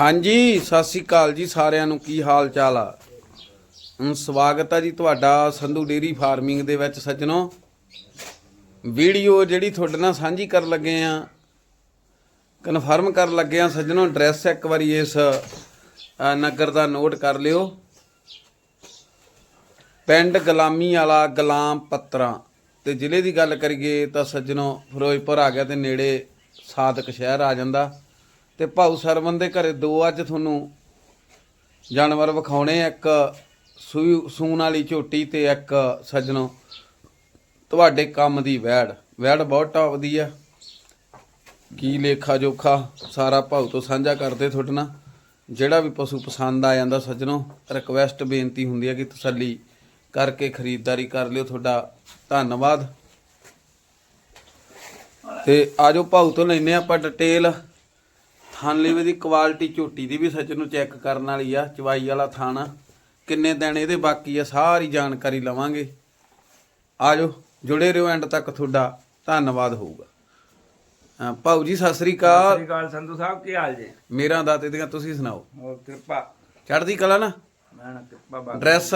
ਹਾਂਜੀ, ਸਤਿ ਸ੍ਰੀ ਅਕਾਲ ਜੀ ਸਾਰਿਆਂ ਨੂੰ। ਕੀ ਹਾਲ ਚਾਲ ਆ ਸਵਾਗਤ ਆ ਜੀ ਤੁਹਾਡਾ ਸੰਧੂ ਡੇਰੀ ਫਾਰਮਿੰਗ ਦੇ ਵਿੱਚ ਸੱਜਣੋ। ਵੀਡੀਓ ਜਿਹੜੀ ਤੁਹਾਡੇ ਨਾਲ ਸਾਂਝੀ ਕਰਨ ਲੱਗੇ ਆ, ਕਨਫਰਮ ਕਰਨ ਲੱਗੇ ਆ ਸੱਜਣੋ, ਐਡਰੈਸ ਇੱਕ ਵਾਰੀ ਇਸ ਨਗਰ ਦਾ ਨੋਟ ਕਰ ਲਿਓ। ਪਿੰਡ ਗੁਲਾਮੀ ਵਾਲਾ ਗੁਲਾਮ ਪੱਤਰਾ। ਤੇ ਜ਼ਿਲ੍ਹੇ ਦੀ ਗੱਲ ਕਰੀਏ ਤਾਂ ਸੱਜਣੋ, ਫਿਰੋਜ਼ਪੁਰ ਆ ਗਿਆ ਤੇ ਨੇੜੇ ਸਾਦਕ ਸ਼ਹਿਰ ਆ ਜਾਂਦਾ। ਤੇ ਭਾਊ ਸਰਵਨ ਦੇ ਘਰੇ ਦੋ ਅੱਜ ਤੁਹਾਨੂੰ ਜਾਨਵਰ ਵਿਖਾਉਣੇ ਇੱਕ ਸੂਈ ਸੂਣ ਵਾਲੀ ਝੋਟੀ ਤੇ ਇੱਕ ਸੱਜਣੋ। ਤੁਹਾਡੇ ਕੰਮ ਦੀ ਵੈੜ। ਵੈੜ ਬਹੁਤ ਟੌਪ ਦੀ ਆ। ਕੀ ਲੇਖਾ ਜੋਖਾ ਸਾਰਾ ਭਾਊ ਤੋਂ ਸਾਂਝਾ ਕਰਦੇ ਤੁਹਾਡੇ ਨਾਲ। ਜਿਹੜਾ ਵੀ ਪਸ਼ੂ ਪਸੰਦ ਆ ਜਾਂਦਾ ਸੱਜਣੋ ਰਿਕਵੈਸਟ ਬੇਨਤੀ ਹੁੰਦੀ ਹੈ ਕਿ ਤਸੱਲੀ ਕਰਕੇ ਖਰੀਦਦਾਰੀ ਕਰ ਲਿਓ। ਤੁਹਾਡਾ ਧੰਨਵਾਦ। ਤੇ ਆਜੋ ਭਾਊ ਤੋਂ ਲੈਨੇ ਆਪਾਂ ਡਿਟੇਲ ਥਣ ਲੇਵੇ ਦੀ ਕੁਆਲਿਟੀ ਝੋਟੀ ਦੀ ਵੀ ਸੱਚ ਨੂੰ ਚੈੱਕ ਕਰਨ ਵਾਲੀ ਆ ਚਵਾਈ ਵਾਲਾ ਥਣ। ਕਿੰਨੇ ਦਿਨ ਇਹਦੇ ਬਾਕੀ ਆ ਸਾਰੀ ਜਾਣਕਾਰੀ ਲਵਾਂਗੇ। ਆਜੋ ਜੁੜੇ ਰਹੋ ਐਂਡ ਤੱਕ ਤੁਹਾਡਾ ਧੰਨਵਾਦ ਹੋਊਗਾ। ਭਾਊ ਜੀ ਸਤਿ ਸ੍ਰੀ ਸਤਿ ਅਕਾਲ ਸ੍ਰੀ ਅਕਾਲ ਸੰਧੂ ਸਾਹਿਬ ਕੀ ਹਾਲ ਜੇ? ਮੇਰਾ ਦਾਤੇ ਦੀਆਂ ਤੁਸੀਂ ਸੁਣਾਓ। ਹੋਰ ਕਿਰਪਾ। ਚੜ੍ਹਦੀ ਕਲਾ ਨਾ? ਮੈਂ ਨਾ ਕਿਰਪਾ ਬਾਬਾ ਐਡਰੈਸ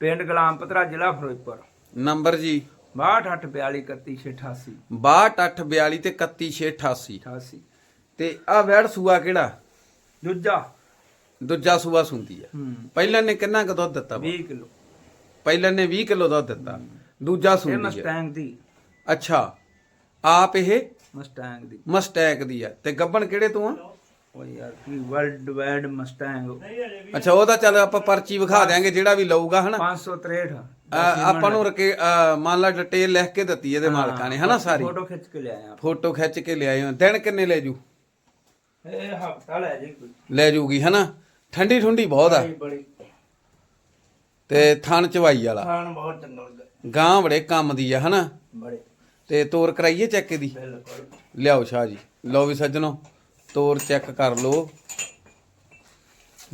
ਪਿੰਡ ਗਲਾਮਪਤਰਾ ਜ਼ਿਲ੍ਹਾ ਫਿਰੋਜ਼ਪੁਰ। ਨੰਬਰ ਜੀ? 6282311688 6242 ਤੇ 31688 88 ਤੇ ਆ ਵੈੜ ਸੂਆ ਕਿਹੜਾ? ਦੂਜਾ। ਦੂਜਾ ਸੂਆ ਸੁੰਦੀ ਆ। ਹੂੰ। ਪਹਿਲਾਂ ਨੇ ਕਿੰਨਾ ਕੁ ਦੁੱਧ ਦਿੱਤਾ ਵਾ? 20 ਕਿਲੋ। ਪਹਿਲਾਂ ਨੇ 20 ਕਿਲੋ ਦੁੱਧ ਦਿੱਤਾ। ਦੂਜਾ ਇਹ ਸੁੰਦੀ ਆ। ਮਸਟੈਂਗ ਦੀ। ਅੱਛਾ। ਆਪ ਇਹ ਮਸਟੈਂਗ ਦੀ। ਮਸਟੈਕ ਦੀ ਆ। ਤੇ ਗੱਬਣ ਕਿਹੜੇ ਤੋਂ ਆ? ਉਹ ਯਾਰ ਕੀ ਵਰਲਡ ਵਾਈਡ ਮਸਟੈਂਗ। ਅੱਛਾ ਉਹ ਤਾਂ ਚੱਲ ਆਪਾਂ ਪਰਚੀ ਵਿਖਾ ਦਿਆਂਗੇ ਜਿਹੜਾ ਵੀ ਲਊਗਾ ਹਨਾ? 563 ਅ, ਆਪਾਂ ਨੂੰ ਰਕੇ ਅ, ਮੰਨ ਲਾ ਡਿਟੇਲ ਲਿਖ ਕੇ ਦਿੱਤੀ ਇਹਦੇ ਮਾਲਕਾਂ ਨੇ ਹਨਾ ਸਾਰੀ? ਫੋਟੋ ਖਿੱਚ ਕੇ ਲਿਆਏ ਆ ਫੋਟੋ ਖਿੱਚ ਕੇ ਲਿਆਏ ਹੋ ਦਿਨ ਕਿੰਨੇ ਲੈ ਜੂ? ਇਹ ਹਫਤਾ ਲੈ ਜੀ ਕੋਈ। ਲੈ ਜੂਗੀ ਹਨਾ? ਠੰਡੀ ਠੁੰਡੀ ਬਹੁਤ ਆ। ਬੜੀ ਬੜੀ। ਤੇ ਥਣ ਚਵਾਈ ਵਾਲਾ। ਖਾਣ ਬਹੁਤ ਚੰਗਾ ਗਾਂ ਬੜੇ ਕੰਮ ਦੀ ਆ ਹਨਾ? ਬੜੇ। ਤੇ ਤੋਰ ਕਰਾਈਏ ਚੈੱਕ ਦੀ? ਬਿਲਕੁਲ। ਲਿਆਓ ਸ਼ਾਹ ਜੀ। ਲਓ ਵੀ ਸੱਜਣੋ ਤੋਰ ਚੈੱਕ ਕਰ ਲਓ।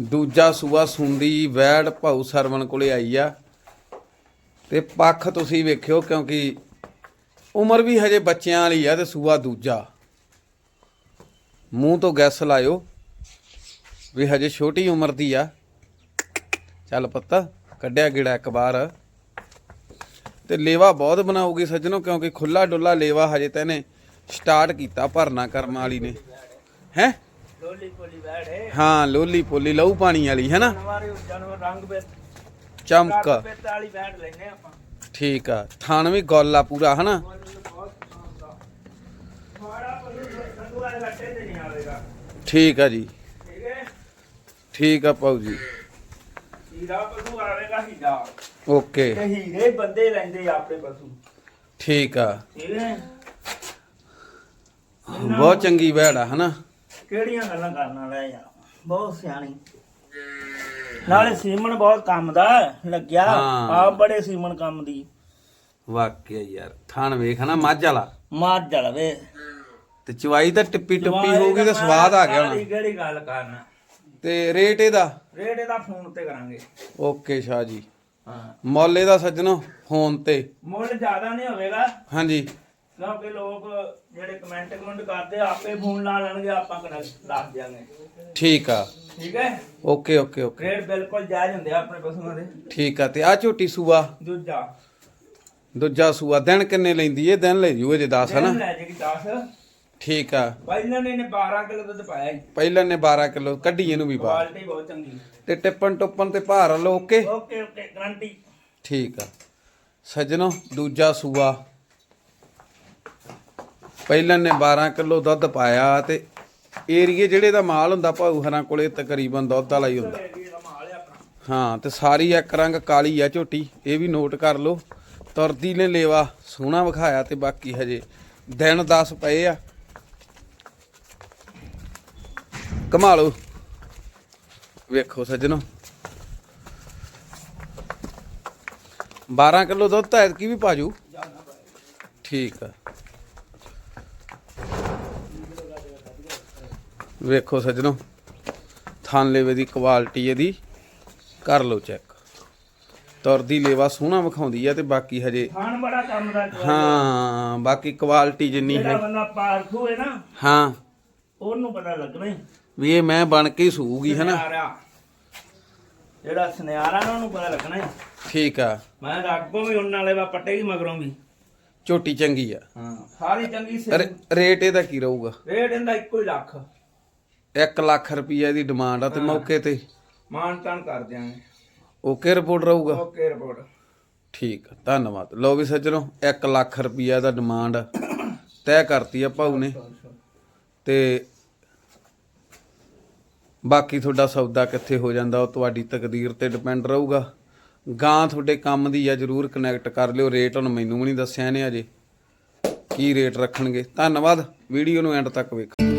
ਦੂਜਾ ਸੂਆ ਸੁੰਦੀ ਵੈੜ ਭਾਊ ਸਰਵਣ ਕੋਲੇ ਆਈ ਆ। ਤੇ ਪੱਖ ਤੁਸੀਂ ਵੇਖਿਓ ਕਿਉਂਕਿ ਉਮਰ ਵੀ ਹਜੇ ਬੱਚਿਆਂ ਵਾਲੀ ਆ ਤੇ ਸੂਆ ਦੂਜਾ। ਮੂੰਹ ਤੋਂ ਗੈਸ ਲਾਇਓ। ਵੀ ਹਜੇ ਛੋਟੀ ਉਮਰ ਦੀ ਆ। ਚੱਲ ਪੱਤਾ ਕੱਢਿਆ ਗਿੜਾ ਇੱਕ ਵਾਰ। ਤੇ ਲੇਵਾ ਬਹੁਤ ਬਣਾਉਗੀ ਸੱਜਣੋ ਕਿਉਂਕਿ ਖੁੱਲਾ ਡੁੱਲਾ ਲੇਵਾ ਹਜੇ ਤਾਂ ਇਹਨੇ ਸਟਾਰਟ ਕੀਤਾ ਭਰਨਾ ਕਰਮ ਵਾਲੀ ਨੇ। ਹੈ? ਲੋਲੀ ਪੋਲੀ ਬੈਠ ਹੈ ਲੋਲੀ ਪੋਲੀ ਲਹੂ ਪਾਣੀ ਵਾਲੀ ਹੈ ਨਾ ਜਾਨਵਰ ਰੰਗ ਚਮਕ। ਪੇਟ ਵਾਲੀ ਬੈਠ ਲੈਨੇ ਆਪਾਂ। ਠੀਕ ਆ ਥਣ ਵੀ ਗੋਲ ਪੂਰਾ ਹਨਾ ਮਾੜਾ ਪਸ਼ੂ ਤੇ ਨਹੀਂ ਆਵੇਗਾ ਠੀਕ ਆ ਜੀ। ਠੀਕ ਹੈ ਠੀਕ ਆ ਭਾਊ ਜੀ। ਹੀਰਾ ਪਸ਼ੂ ਆਵੇਗਾ ਹੀਰਾ ਓਕੇ। ਤੇ ਹੀਰੇ ਬੰਦੇ ਲੈਂਦੇ ਆ ਆਪਣੇ ਪਸ਼ੂ ਠੀਕ ਆ। ਠੀਕ ਹੈ ਬਹੁਤ ਚੰਗੀ ਵੈੜ ਆ ਹਨਾ? ਕਿਹੜੀਆਂ ਗੱਲਾਂ ਕਰਨ ਵਾਲਾ ਯਾਰ ਬਹੁਤ ਸਿਆਣੀ। ਨਾਲੇ ਸੀਮਨ ਬਹੁਤ ਕੰਮ ਦਾ ਲੱਗਿਆ। ਹਾਂ। ਆਪ ਬੜੇ ਸੀਮਨ ਕੰਮ ਦੀ। ਵਾਕਿਆ ਯਾਰ ਥਣ ਵੇਖ ਹਨਾ ਮੱਝ ਵਾਲਾ। ਮਾਰ ਜਲਵੇ ਤੇ ਚਵਾਈ ਤਾਂ ਟਿੱਪੀ ਟੁੱਪੀ ਹੋਊਗੀ ਤੇ ਸਵਾਦ ਆ ਗਿਆ ਹੁਣ। ਕਿਹੜੀ ਗੱਲ ਕਰਨਾ? ਤੇ ਰੇਟ ਇਹਦਾ? ਰੇਟ ਇਹਦਾ ਫੋਨ ਤੇ ਕਰਾਂਗੇ। ਓਕੇ ਸ਼ਾਹ ਜੀ। ਹਾਂ। ਮੁੱਲ ਇਹਦਾ ਸੱਜਣੋ ਫੋਨ ਤੇ। ਮੁੱਲ ਜ਼ਿਆਦਾ ਨਹੀਂ ਹੋਵੇਗਾ। ਹਾਂਜੀ। ਕਿਉਂਕਿ ਲੋਕ ਜਿਹੜੇ ਕਮੈਂਟ ਕਮੈਂਟ ਕਰਦੇ ਆ, ਆਪੇ ਫੋਨ ਲਾ ਲੈਣਗੇ ਆਪਾਂ ਕਨੈਕਟ ਦੱਸ ਦਿਆਂਗੇ। ਠੀਕ ਆ। ਠੀਕ ਹੈ? Okay okay okay. ਰੇਟ ਬਿਲਕੁਲ ਜਾਇਜ਼ ਹੁੰਦੇ ਆ ਆਪਣੇ ਪਸ਼ੂਆਂ ਦੇ। ਠੀਕ ਆ ਤੇ ਆ ਝੋਟੀ ਸੂਆ? ਦੂਜਾ। ਦੂਜਾ ਸੂਆ ਦਿਨ ਕਿੰਨੇ ਲੈਂਦੀ ਏ? ਦਿਨ ਲੈ ਜੂ ਅਜੇ 10 ਹਨਾ? ਦਿਨ ਲੈ ਜੇਗੀ 10 ਠੀਕ ਆ। ਪਹਿਲਾਂ ਨੇ ਇਹਨੇ 12 ਕਿਲੋ ਦੁੱਧ ਪਾਇਆ ਪਹਿਲਾਂ ਨੇ 12 ਕਿਲੋ ਕੱਢੀ ਇਹਨੂੰ ਵੀ ਬਾਹਰ। ਕੁਆਲਿਟੀ ਬਹੁਤ ਚੰਗੀ। ਤੇ ਟਿੱਪਣ ਟੁੱਪਣ ਤੇ ਭਾਰ ਲੋ ਓਕੇ? ਓਕੇ ਓਕੇ ਗਰੰਟੀ ਠੀਕ ਆ। ਸੱਜਣੋ ਦੂਜਾ ਸੂਆ। ਪਹਿਲਾਂ ਨੇ 12 ਕਿਲੋ ਦੁੱਧ ਪਾਇਆ ਤੇ ਏਰੀਏ ਜਿਹੜੇ ਦਾ ਮਾਲ ਹੁੰਦਾ ਭਾਊ ਹਰਾਂ ਕੋਲੇ ਤਕਰੀਬਨ ਦੁੱਧ ਵਾਲਾ ਹੀ ਹੁੰਦਾ। ਹਾਂ ਤੇ ਸਾਰੀ ਇੱਕ ਰੰਗ ਕਾਲੀ ਆ ਝੋਟੀ ਇਹ ਵੀ ਨੋਟ ਕਰ ਲਓ। ਤੁਰਦੀ ਨੇ ਲੇਵਾ ਸੋਹਣਾ ਵਿਖਾਇਆ ਤੇ ਬਾਕੀ ਹਜੇ ਦਿਨ 10 ਪਏ ਆ। ਕਮਾ ਲਓ ਵੇਖੋ ਸੱਜਣੋ। 12 ਕਿਲੋ ਦੁੱਧ ਤਾਂ ਐਤਕੀ ਵੀ ਪਾਜੂ ਠੀਕ ਆ। ਵੇਖੋ ਸੱਜਣੋ ਥਾਨ ਲੇਵੇ ਦੀ ਕੁਆਲਿਟੀ ਇਹਦੀ ਕਰ ਲਓ ਚੈੱਕ। ਤੁਰਦੀ ਲੇਵਾ ਸੋਹਣਾ ਵਿਖਾਉਂਦੀ ਆ ਤੇ ਬਾਕੀ ਹਜੇ ਖਾਣ ਬੜਾ ਕੰਮ ਦਾ। ਹਾਂ ਬਾਕੀ ਕੁਆਲਿਟੀ ਜਿੰਨੀ ਜਿਹੜਾ ਹੈ। ਬੰਦਾ ਪਾਰਖੂ ਹੈ ਨਾ ਹਾਂ। ਉਹਨੂੰ ਪਤਾ ਲੱਗਣਾ ਹੀ। ਵੀ ਇਹ ਮੈਂ ਬਣ ਕੇ ਹੀ ਸੂਗੀ ਹਨਾ? ਸੁਨਿਆਰਾ। ਜਿਹੜਾ ਸੁਨਿਆਰਾ ਨਾ ਉਹਨੂੰ ਪਤਾ ਲੱਗਣਾ ਹੈ। ਠੀਕ ਆ। ਮੈਂ ਅੱਗੋਂ ਵੀ ਉਹਨਾਂ ਵਾਲੇ ਵਾ ਪੱਟੇਗੀ ਮਗਰੋਂ ਵੀ। ਝੋਟੀ ਚੰਗੀ ਆ। ਹਾਂ ਸਾਰੀ ਚੰਗੀ ਸੀ। ਰੇ- ਰੇਟ ਇਹਦਾ ਕੀ ਰਹੂਗਾ? ਰੇਟ ਇਹਦਾ ਇੱਕੋ ਹੀ ਲੱਖ। 1 ਲੱਖ ਰੁਪਈਆ ਦੀ ਡਿਮਾਂਡ ਆ ਤੇ ਮੌਕੇ ਤੇ। ਮਾਨ ਤਾਨ ਕਰ ਦਿਆਂਗੇ। ਓਕੇ ਰਿਪੋਰਟ ਰਹੂਗਾ? Okay report. ਠੀਕ ਆ ਧੰਨਵਾਦ। ਲਓ ਵੀ ਸੱਜਣੋ 1 ਲੱਖ ਰੁਪਈਆ ਦਾ ਡਿਮਾਂਡ ਤੈਅ ਕਰਤੀ ਆ ਭਾਊ ਨੇ। ਤੇ ਬਾਕੀ ਤੁਹਾਡਾ ਸੌਦਾ ਕਿੱਥੇ ਹੋ ਜਾਂਦਾ, ਉਹ ਤੁਹਾਡੀ ਤਕਦੀਰ ਤੇ ਡਿਪੈਂਡ ਰਹੂਗਾ। ਗਾਂ ਤੁਹਾਡੇ ਕੰਮ ਦੀ ਆ, ਜਰੂਰ ਕਨੈਕਟ ਕਰ ਲਿਓ। ਰੇਟ ਹੁਣ ਮੈਨੂੰ ਵੀ ਨਹੀਂ ਦੱਸਿਆ ਨੇ ਅਜੇ। ਕੀ ਰੇਟ ਰੱਖਣਗੇ? ਧੰਨਵਾਦ। ਵੀਡੀਓ ਨੂੰ ਐਂਡ ਤੱਕ ਵੇਖੋ।